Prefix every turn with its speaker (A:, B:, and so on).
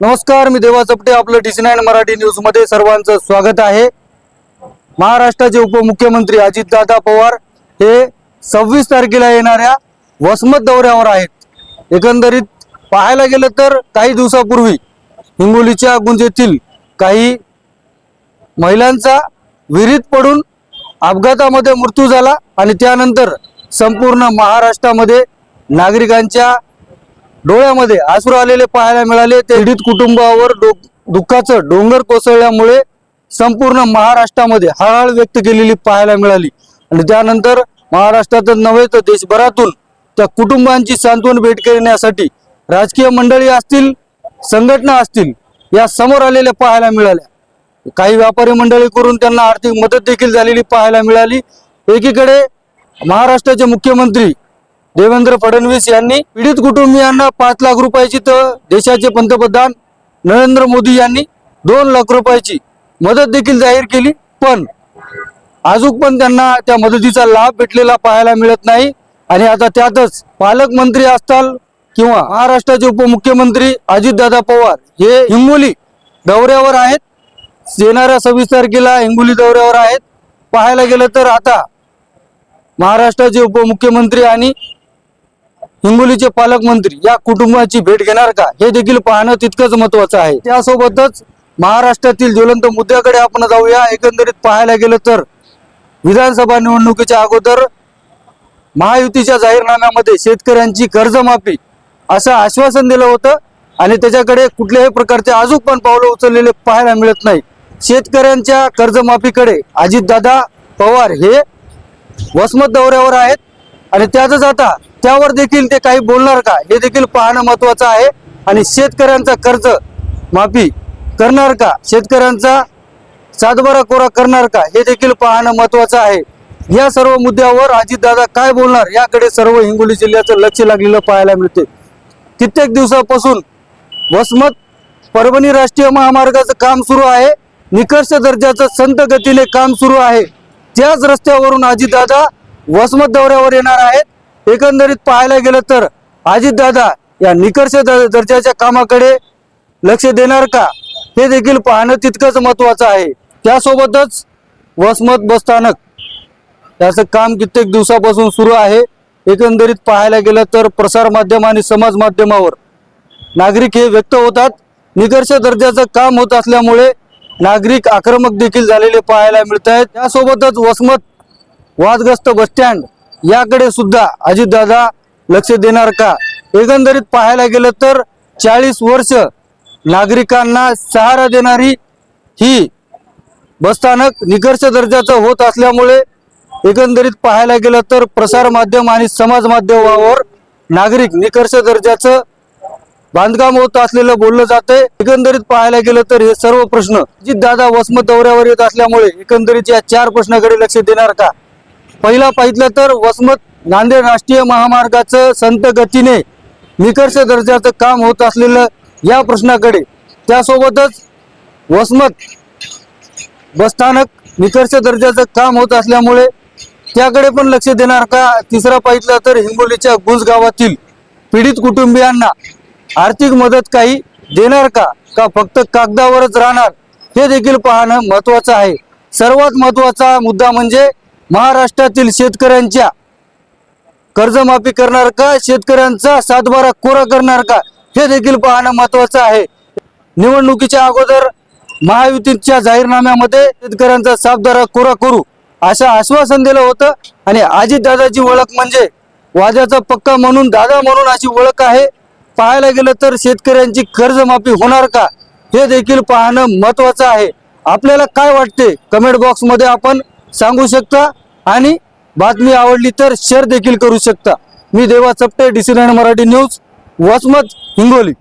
A: नमस्कार मी देवा चपटे आपलं D nine Marathi न्यूजमध्ये सर्वांचं स्वागत आहे. महाराष्ट्राचे उपमुख्यमंत्री अजितदादा पवार हे सव्वीस तारखेला येणाऱ्या वसमत दौऱ्यावर आहेत. एकंदरीत पाहायला गेलं तर काही दिवसापूर्वी हिंगोलीच्या गुंजेतील काही महिलांचा विहिरीत पडून अपघातामध्ये मृत्यू झाला आणि त्यानंतर संपूर्ण महाराष्ट्रामध्ये नागरिकांच्या डोळ्यामध्ये आसरू आलेले पाहायला मिळाले. ते पीडित कुटुंबावर दुःखाचं डोंगर कोसळल्यामुळे संपूर्ण महाराष्ट्रामध्ये हळहळ व्यक्त केलेली पाहायला मिळाली. आणि त्यानंतर महाराष्ट्रातच नव्हे तर देशभरातून त्या कुटुंबांची सांत्वन भेट करण्यासाठी राजकीय मंडळी असतील संघटना असतील या समोर आलेल्या पाहायला मिळाल्या. काही व्यापारी मंडळी करून त्यांना आर्थिक मदत देखील झालेली पाहायला मिळाली. एकीकडे महाराष्ट्राचे मुख्यमंत्री देवेंद्र फडणवीस यांनी पीडित कुटुंबियांना पाच लाख रुपयाची तर देशाचे पंतप्रधान नरेंद्र मोदी यांनी दोन लाख रुपयाची मदत देखील जाहीर केली पण अजून पण त्यांना त्या मदतीचा लाभ भेटलेला पाहायला मिळत नाही. आणि आता त्यातच पालकमंत्री असताल किंवा महाराष्ट्राचे उपमुख्यमंत्री अजितदादा पवार हे हिंगोली दौऱ्यावर आहेत. येणाऱ्या सव्वीस तारखेला हिंगोली दौऱ्यावर आहेत. पाहायला गेलं तर आता महाराष्ट्राचे उपमुख्यमंत्री आणि हिंगोलीचे पालकमंत्री या कुटुंबाची भेट घेणार का? हे देखील पाहणं तितकंच महत्वाचं आहे. त्यासोबतच महाराष्ट्रातील ज्वलंत मुद्द्याकडे आपण जाऊया. एकंदरीत पाहायला गेलं तर विधानसभा निवडणुकीच्या अगोदर महायुतीच्या जाहीरनाम्यामध्ये शेतकऱ्यांची कर्जमाफी असं आश्वासन दिलं होतं आणि त्याच्याकडे कुठल्याही प्रकारचे अजून पण पावलं उचललेले पाहायला मिळत नाही. शेतकऱ्यांच्या कर्जमाफीकडे अजितदादा पवार हे वसमत दौऱ्यावर आहेत. आणि त्यातच आता त्यावर देखील ते काही बोलणार का? हे देखील पाहणं महत्वाचं आहे. आणि शेतकऱ्यांचा कर्ज माफी करणार का? शेतकऱ्यांचा सातबारा कोरा करणार का? हे देखील पाहणं महत्वाचं आहे. या सर्व मुद्द्यावर अजितदादा काय बोलणार? याकडे सर्व हिंगोली जिल्ह्याचं लक्ष लागलेलं पाहायला मिळते. कित्येक दिवसापासून वसमत परभणी राष्ट्रीय महामार्गाचं काम सुरू आहे. निकष दर्जाचं संत गतीने काम सुरू आहे. त्याच रस्त्यावरून अजितदादा वसमत दौऱ्यावर येणार आहेत. एकंदरीत पाहायला गेलं तर अजितदादा या निकर्ष दर्जाच्या कामाकडे लक्ष देणार का? हे देखील पाहणं तितकंच महत्वाचं आहे. त्यासोबतच वसमत बसस्थानक याचं काम कित्येक दिवसापासून सुरू आहे. एकंदरीत पाहायला गेलं तर प्रसार माध्यम आणि समाज माध्यमावर नागरिक हे व्यक्त होतात. निकर्ष दर्जाचं काम होत असल्यामुळे नागरिक आक्रमक देखील झालेले पाहायला मिळत आहेत त्यासोबतच वसमत वादग्रस्त बसस्टँड याकडे सुद्धा अजितदादा लक्ष देणार का? एकंदरीत पाहायला गेलं तर चाळीस वर्ष नागरिकांना सहारा देणारी ही बसस्थानक निकर्ष दर्जाचं होत असल्यामुळे एकंदरीत पाहायला गेलं तर प्रसार माध्यम आणि समाज माध्यमावर नागरिक निकर्ष दर्जाचं बांधकाम होत असलेलं बोललं जातंय. एकंदरीत पाहायला गेलं तर हे सर्व प्रश्न दादा वसमत दौऱ्यावर येत असल्यामुळे एकंदरीत या चार प्रश्नाकडे लक्ष देणार का? पहिला पाहिलं तर वसमत नांदेड राष्ट्रीय महामार्गाचं संत गतीने निकर्ष दर्जाचं काम होत असलेलं या प्रश्नाकडे. त्यासोबतच वसमत बसस्थानक निकर्ष दर्जाचं काम होत असल्यामुळे त्याकडे पण लक्ष देणार का? तिसरा पाहितलं तर हिंगोलीच्या गुंज गावातील पीडित कुटुंबियांना आर्थिक मदत काही देणार का? का फक्त कागदावरच राहणार? हे देखील पाहणं महत्वाचं आहे. सर्वात महत्त्वाचा मुद्दा म्हणजे महाराष्ट्रातील शेतकऱ्यांच्या कर्जमाफी करणार का? शेतकऱ्यांचा सातबारा कोरा करणार का? हे देखील पाहणं महत्वाचं आहे. निवडणुकीच्या अगोदर महायुतीच्या जाहीरनाम्यामध्ये शेतकऱ्यांचा सातबारा कोरा करू असं आश्वासन दिलं होतं. आणि अजितदादाची ओळख म्हणजे वाद्याचा पक्का म्हणून दादा म्हणून अशी ओळख आहे. पाहायला गेलं तर शेतकऱ्यांची कर्जमाफी होणार का? हे देखील पाहणं महत्वाचं आहे. आपल्याला काय वाटते? कमेंट बॉक्समध्ये आपण सांगू शकता. आणि बातमी आवडली तर शेअर देखील करू शकता. मी Deva Chapte D C Marathi news Vasmat Hingoli.